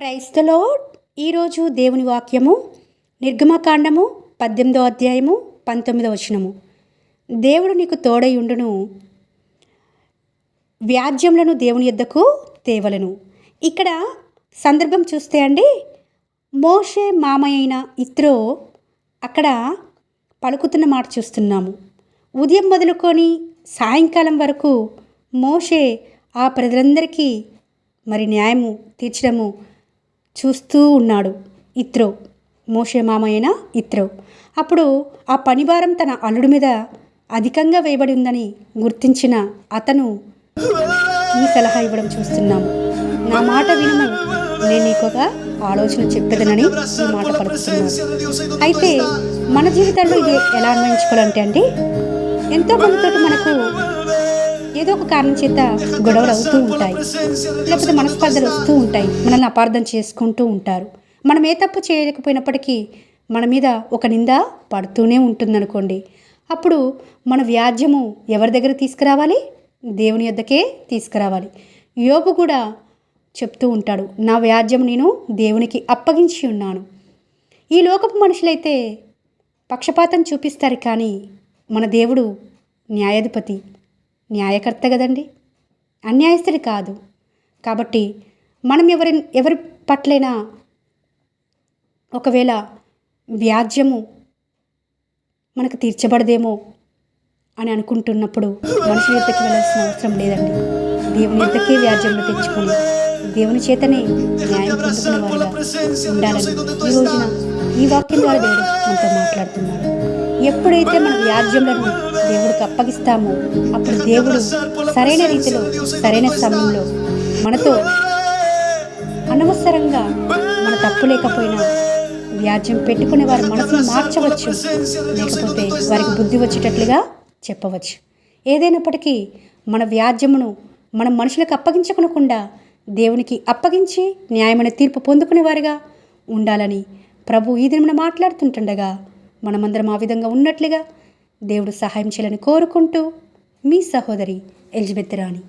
క్రైస్తలో ఈరోజు దేవుని వాక్యము నిర్గమకాండము పద్దెనిమిదో అధ్యాయము పంతొమ్మిదో వచనము. దేవుడు నీకు తోడై ఉండును. వ్యాజ్యములను దేవుని యొద్దకు తేవలను. ఇక్కడ సందర్భం చూస్తే అండి మోషే మామయ్య అయిన ఇత్రో అక్కడ పలుకుతున్న మాట చూస్తున్నాము. ఉదయం మొదలుకొని సాయంకాలం వరకు మోషే ఆ ప్రజలందరికీ మరి న్యాయము తీర్చడము చూస్తూ ఉన్నాడు. ఇత్రో. మోషే మామయ్యన ఇత్రో. అప్పుడు ఆ పనిభారం తన అల్లుడి మీద అధికంగా వేయబడి ఉందని గుర్తించిన అతను ఈ సలహా ఇవ్వడం చూస్తున్నాము నా మాట వినము నేను నీకు ఒక ఆలోచన చెప్పేదనని ఈ మాట పలుకుతున్నాను. అయితే మన జీవితంలో ఇది ఎలా అన్వయించుకోవాలంటే అండి ఎంతో మందితో మనకు ఏదో ఒక కారణం చేత గొడవలు అవుతూ ఉంటాయి. లేకపోతే మనస్పర్ధలు వస్తూ ఉంటాయి. మనల్ని అపార్థం చేసుకుంటూ ఉంటారు. మనం ఏ తప్పు చేయలేకపోయినప్పటికీ మన మీద ఒక నింద పడుతూనే ఉంటుందనుకోండి. అప్పుడు మన వ్యాజ్యము ఎవరి దగ్గర తీసుకురావాలి? దేవుని యొద్దకే తీసుకురావాలి. యోబు కూడా చెప్తూ ఉంటాడు నా వ్యాజ్యం నేను దేవునికి అప్పగించి ఉన్నాను. ఈ లోకపు మనుషులైతే పక్షపాతం చూపిస్తారు కానీ మన దేవుడు న్యాయాధిపతి. న్యాయకర్త కదండి? అన్యాయస్తుడి కాదు. కాబట్టి మనం ఎవరి ఎవరి పట్లైనా ఒకవేళ వ్యాజ్యము మనకు తీర్చబడదేమో అని అనుకుంటున్నప్పుడు మనుషుల ఎద్దకి వెళ్ళాల్సిన అవసరం లేదండి. దేవుని ఎద్దకే వ్యాజ్యంలో తెచ్చుకొని దేవుని చేతనే న్యాయం పొందుకున్న వారిగా ఉండాలని ఈ రోజున ఈ వాక్యం ద్వారా దేవుడు మనతో మాట్లాడుతున్నాడు. ఎప్పుడైతే మన వ్యాజ్యములను దేవుడికి అప్పగిస్తామో అప్పుడు దేవుడు సరైన రీతిలో సరైన సమయంలో మనతో అనవసరంగా మన తప్పు లేకపోయినా వ్యాజ్యం పెట్టుకునే వారి మనసును మార్చవచ్చు. లేకపోతే వారికి బుద్ధి వచ్చేటట్లుగా చెప్పవచ్చు. ఏదైనప్పటికీ మన వ్యాజ్యమును మనం మనుషులకు అప్పగించుకునకుండా దేవునికి అప్పగించి న్యాయమైన తీర్పు పొందుకునే వారిగా ఉండాలని ప్రభు ఈ దినమున మాట్లాడుతుంటుండగా మనమందరం ఆ విధంగా ఉన్నట్లుగా దేవుడు సహాయం చేయాలని కోరుకుంటూ మీ సహోదరి ఎలిజబెత్ రాణి.